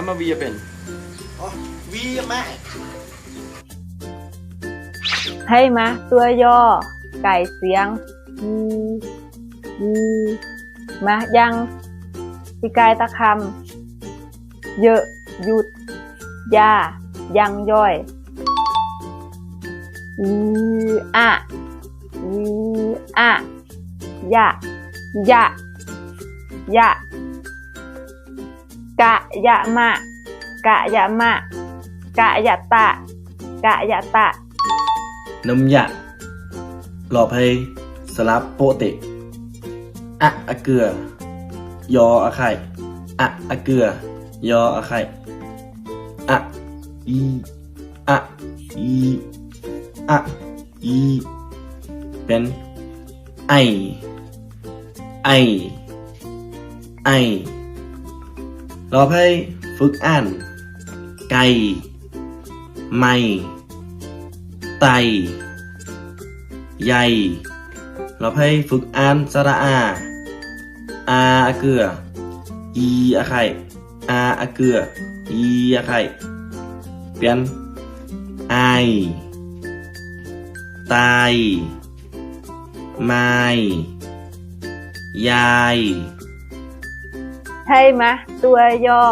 เอามาวีเป็นอ๋อวีแม่ให้มาตัวย่อ ไก่เสียงยียีมายังปีกายตะคำเยอะหยุดยายังย่อยอีอะอีอะยะยะยะ กะยะมะ กะยะมะ กะยะตะ กะยะตะน้ำยะหลอบให้สลับโปเตะอะอะเกลือ ยออะไข่อะอะเกลือ ยออะไข่อะอีอะอีอะอีเป็นไอไอไอ รอให้ฝึกอ่าน ไก่ ไม่ไต ใหญ่ เราให้ฝึกอ่านสระอา อาอะเกือ อีอะไข่อาอะเกือ อีอะไข่เปลี่ยนไอตายไม่ยาย ให้มตัวย่อ